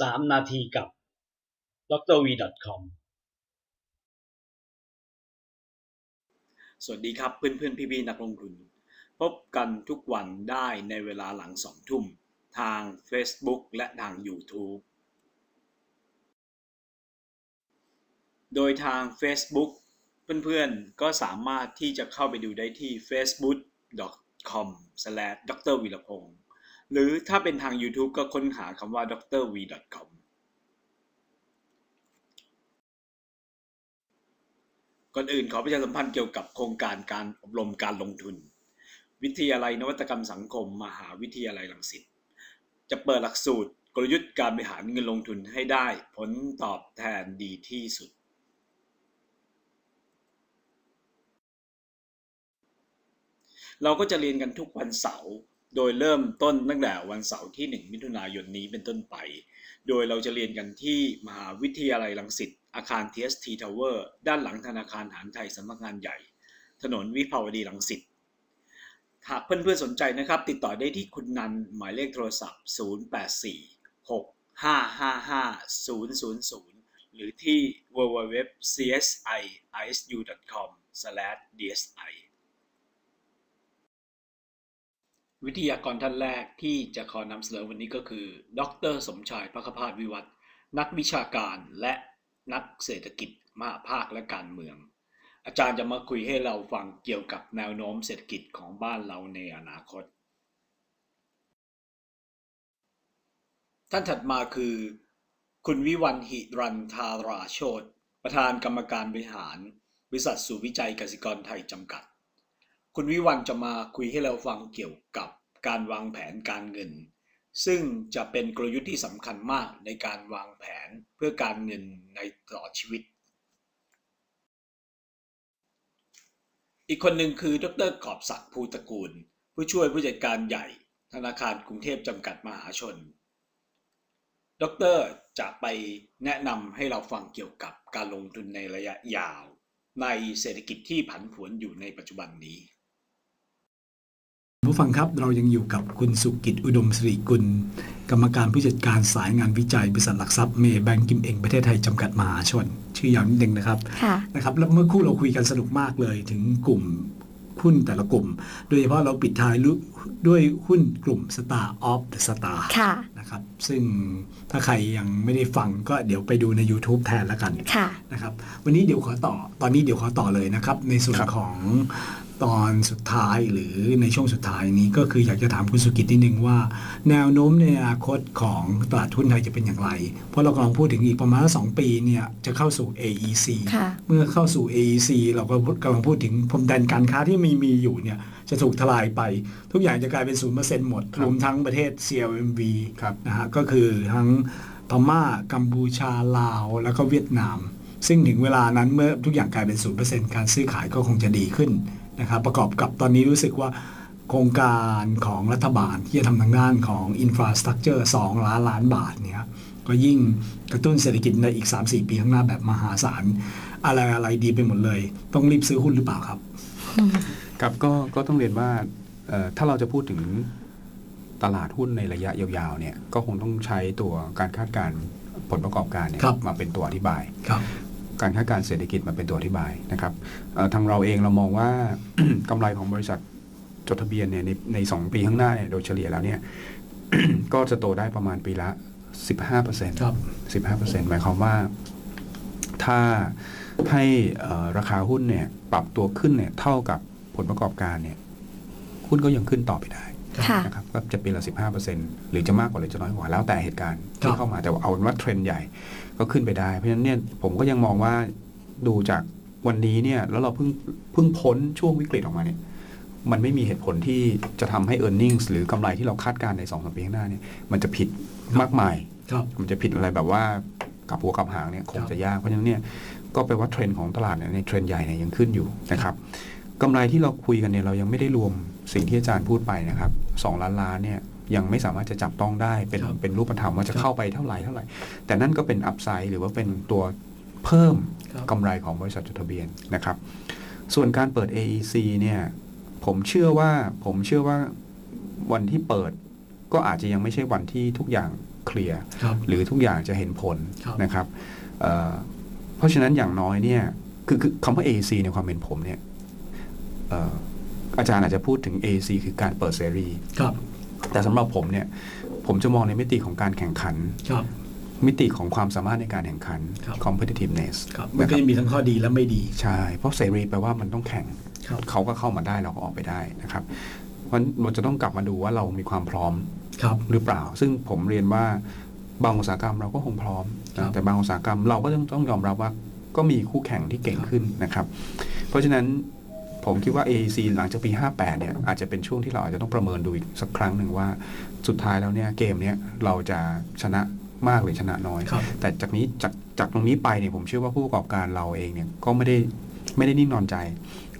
3 นาทีกับดร v com สวัสดีครับเพื่อนเพื่อนพี่พี่นักลงทุน พบกันทุกวันได้ในเวลาหลังสองทุ่ม ทาง Facebook และทาง YouTube โดยทาง Facebook เพื่อนๆ ก็สามารถที่จะเข้าไปดูได้ที่ facebook.com d r v พงศ์ หรือถ้าเป็นทาง YouTube ก็ค้นหาคำว่า drv.com ก่อนอื่นขอประชาสัมพันธ์เกี่ยวกับโครงการการอบรมการลงทุน วิทยาลัยนวัตกรรมสังคม มหาวิทยาลัยรังสิตจะเปิดหลักสูตรกลยุทธ์การบริหารเงินลงทุนให้ได้ผลตอบแทนดีที่สุด เราก็จะเรียนกันทุกวันเสาร์ โดยเริ่มต้นตั้งแต่วันเสาร์ที่ 1 มิถุนายนนี้เป็นต้นไป โดยเราจะเรียนกันที่มหาวิทยาลัยรังสิต อาคาร TST Tower ด้านหลังธนาคารหารไทยสำนักงานใหญ่ ถนนวิภาวดีรังสิต หากเพื่อนๆสนใจนะครับ ติดต่อได้ที่คุณนันหมายเลขโทรศัพท์ 084 6555 000 หรือที่ www.csiisu.com/dsi วิทยากรท่านแรกที่จะขอนำเสนอวันนี้ก็คือ ดร สมชายพักพาสวิวัฒนักวิชาการและนักเศรษฐกิจมหาภาคและการเมือง อาจารย์จะมาคุยให้เราฟังเกี่ยวกับแนวโน้มเศรษฐกิจของบ้านเราในอนาคต ท่านถัดมาคือ คุณวิวันหิรันทาราโชตประธานกรรมการบริหาร บริษัทสู่วิจัยกสิกรไทยจำกัด คุณวิวันจะมาคุยให้เราฟังเกี่ยวกับการวางแผนการเงิน ซึ่งจะเป็นกลยุทธ์ที่สำคัญมากในการวางแผนเพื่อการเงินในตลอดชีวิต อีกคนหนึ่งคือดรกอบศักดิ์ภูตระกูล ผู้ช่วยผู้จัดการใหญ่ ธนาคารกรุงเทพจำกัดมหาชน ดรจะไปแนะนำให้เราฟังเกี่ยวกับการลงทุนในระยะยาว ในเศรษฐกิจที่ผันผวนอยู่ในปัจจุบันนี้ ผู้ฟังครับเรายังอยู่กับคุณสุกิจอุดมสิริกุล กรรมการผู้จัดการสายงานวิจัยบริษัทหลักทรัพย์เมย์แบงกิมเองประเทศไทยจำกัดมหาชน ชื่อยาวนิดนึงนะครับนะครับ แล้วเมื่อคู่เราคุยกันสนุกมากเลยถึงกลุ่มหุ้นแต่ละกลุ่ม โดยเฉพาะเราปิดท้ายด้วยหุ้นกลุ่ม Star of the Star นะครับ ซึ่งถ้าใครยังไม่ได้ฟังก็เดี๋ยวไปดูใน YouTube แทนแล้วกันนะครับ วันนี้เดี๋ยวขอต่อ ตอนนี้เดี๋ยวขอต่อเลยนะครับ ในส่วนของ ตอนสุดท้ายหรือในช่วงสุดท้ายนี้ก็คืออยากจะถามคุณสุกิตนิดนึงว่า แนวโน้มในอนาคตของตลาดทุนไทยจะเป็นอย่างไร เพราะเรากำลังพูดถึงอีกประมาณสองปีเนี่ยจะเข้าสู่ AEC เมื่อเข้าสู่ AEC เราก็กำลังพูดถึงพรมแดนการค้าที่มีมีอยู่เนี่ยจะถูกทลายไป ทุกอย่างจะกลายเป็นศูนย์เปอร์เซ็นต์หมด รวมทั้งประเทศ CLMV นะฮะก็คือทั้งพม่ากัมพูชาลาว แล้วก็เวียดนาม ซึ่งถึงเวลานั้นเมื่อทุกอย่างกลายเป็นศูนย์เปอร์เซ็นต์การซื้อขายก็คงจะดีขึ้นนะครับประกอบกับตอนนี้รู้สึกว่าโครงการของรัฐบาลที่จะทำทางด้านของอินฟราสตรักเจอร์2ล้านล้านบาทเนี่ยก็ยิ่งกระตุ้นเศรษฐกิจในอีก 3-4 ปีข้างหน้าแบบมหาศาล อะไรอะไรดีไปหมดเลย ต้องรีบซื้อหุ้นหรือเปล่าครับ ครับก็ก็ต้องเรียนว่าถ้าเราจะพูดถึงตลาดหุ้นในระยะยาวๆเนี่ยก็คงต้องใช้ตัวการคาดการณ์ผลประกอบการเนี่ยมาเป็นตัวอธิบาย การคาดการเศรษฐกิจมาเป็นตัวอธิบายนะครับทางเราเองเรามองว่ากำไรของบริษัทจดทะเบียนเนี่ยในในสองปีข้างหน้าเนี่ยโดยเฉลี่ยแล้วเนี่ยก็จะโตได้ประมาณปีละสิบห้าเปอร์เซ็นต์สิบห้าเปอร์เซ็นต์หมายความว่าถ้าให้ราคาหุ้นเนี่ยปรับตัวขึ้นเนี่ยเท่ากับผลประกอบการเนี่ยหุ้นก็ยังขึ้นต่อไปได้ นะครับก็จะปีละสิบห้าเปอร์เซ็นต์หรือจะมากกว่าหรือจะน้อยกว่าแล้วแต่เหตุการณ์ที่เข้ามาแต่ว่าเอาว่าเทรนด์ใหญ่ก็ขึ้นไปได้ เพราะฉะนั้นเนี่ยผมก็ยังมองว่าดูจากวันนี้เนี่ยแล้วเราเพิ่งเพิ่งพ้นช่วงวิกฤตออกมาเนี่ยมันไม่มีเหตุผลที่จะทำให้ e a r n i n g หรือกำไรที่เราคาดการในสองสปีข้างหน้าเนี่ยมันจะผิดมากมายมันจะผิดอะไรแบบว่ากับหัวกับหางเนี่ยคงจะยากเพราะฉะนั้นเนี่ยก็แปลว่าเทรนด์ของตลาดเนี่ยในเทรนด์ใหญ่เนี่ยยังขึ้นอยู่นะครับกำไรที่เราคุยกันเนี่ยเรายังไม่ได้รวมสิ่งที่อาจารย์พูดไปนะครับ สองล้านล้านเนี่ยยังไม่สามารถจะจับต้องได้เป็นเป็นรูปธรรมว่าจะเข้าไปเท่าไหร่เท่าไหร่ แต่นั่นก็เป็นอัพไซด์หรือว่าเป็นตัวเพิ่มกำไรของบริษัทจดทะเบียนนะครับ ส่วนการเปิด AEC เนี่ยผมเชื่อว่าผมเชื่อว่าวันที่เปิดก็อาจจะยังไม่ใช่วันที่ทุกอย่างเคลียร์หรือทุกอย่างจะเห็นผลนะครับเพราะฉะนั้นอย่างน้อยเนี่ยคือคือคำว่า AEC ในความเป็นผมเนี่ย อาจารย์อาจจะพูดถึง AEC คือการเปิดเสรีครับ แต่สำหรับผมเนี่ย ผมจะมองในมิติของการแข่งขันครับมิติของความสามารถในการแข่งขัน competitiveness มันก็จะมีทั้งข้อดีและไม่ดี ใช่ เพราะเสรีแปลว่ามันต้องแข่ง เขาก็เข้ามาได้เราก็ออกไปได้นะครับ เพราะเราจะต้องกลับมาดูว่าเรามีความพร้อมหรือเปล่า ซึ่งผมเรียนว่าบางอุตสาหกรรมเราก็คงพร้อม แต่บางอุตสาหกรรมเราก็ต้องต้องยอมรับว่าก็มีคู่แข่งที่เก่งขึ้นนะครับ เพราะฉะนั้น ผมคิดว่า AEC หลังจากปี 58 เนี่ยอาจจะเป็นช่วงที่เราอาจจะต้องประเมินดูอีกสักครั้งหนึ่งว่าสุดท้ายแล้วเนี่ยเกมเนี้ยเราจะชนะมากหรือชนะน้อย แต่จากนี้จากจากตรงนี้ไปเนี่ยผมเชื่อว่าผู้ประกอบการเราเองเนี่ยก็ไม่ได้ไม่ได้นิ่งนอนใจ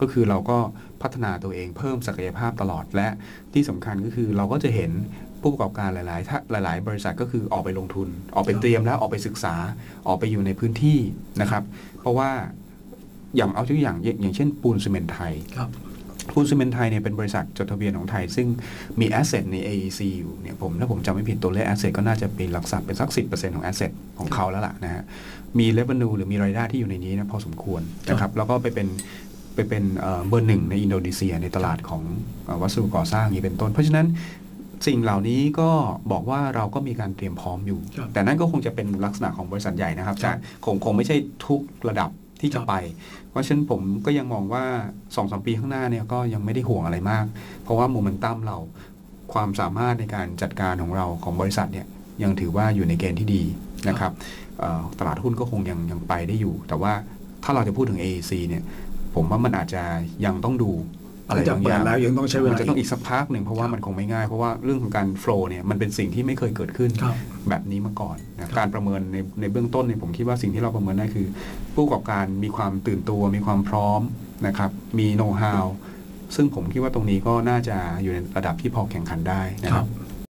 ก็คือเราก็พัฒนาตัวเองเพิ่มศักยภาพตลอดและที่สำคัญก็คือเราก็จะเห็นผู้ประกอบการหลาย ๆ ถ้าหลาย ๆ บริษัทก็คือออกไปลงทุน ออกไปเตรียมแล้วออกไปศึกษาออกไปอยู่ในพื้นที่นะครับ เพราะว่า อย่างเอาตัวอย่างอย่างเช่นปูนซีเมนไทยปูนซีเมนไทยเนี่ยเป็นบริษัทจดทะเบียนของไทย ซึ่งมีแอสเซทใน AEC อยู่เนี่ยผมถ้าผมจำไม่ผิดตัวเลขแอสเซทก็น่าจะเป็นหลักทรัพย์เป็นสักสิของแอสเซทของเขาแล้วล่ะนะฮะมีเลเวนูหรือมีรายได้ที่อยู่ในนี้นะพอสมควรนะครับแล้วก็ไปเป็นไปเป็นเบอร์หนึ่งในอินโดนีเซียในตลาดของวัสดุก่อสร้างนี้เป็นต้น เพราะฉะนั้นสิ่งเหล่านี้ก็บอกว่าเราก็มีการเตรียมพร้อมอยู่ แต่นั่นก็คงจะเป็นลักษณะของบริษัทใหญ่นะครับจะคงคงไม่ใช่ทุกระดับ ที่จะไป เพราะฉะนั้นผมก็ยังมองว่า2อสปีข้างหน้าเนี่ยก็ยังไม่ได้ห่วงอะไรมาก เพราะว่าโมเมนตัมเราความสามารถในการจัดการของเราของบริษัทเนี่ยยังถือว่าอยู่ในเกณฑ์ที่ดีนะครับตลาดหุ้นก็คงยังยังไปได้อยู่ แต่ว่าถ้าเราจะพูดถึง AEC เนี่ยผมว่ามันอาจจะยังต้องดู อะไรบางอย่างแล้วยังต้องใช้เวลาจะต้องอีกสักพักหนึ่งเพราะว่ามันคงไม่ง่าย เพราะว่าเรื่องของการโฟล์เนี่ยมันเป็นสิ่งที่ไม่เคยเกิดขึ้นแบบนี้มาก่อนนะการประเมินในในเบื้องต้นเนี่ยผมคิดว่าสิ่งที่เราประเมินได้คือ ผู้ประกอบการมีความตื่นตัวมีความพร้อมนะครับมีโน้ตฮาวซึ่งผมคิดว่าตรงนี้ก็น่าจะอยู่ในระดับที่พอแข่งขันได้นะครับ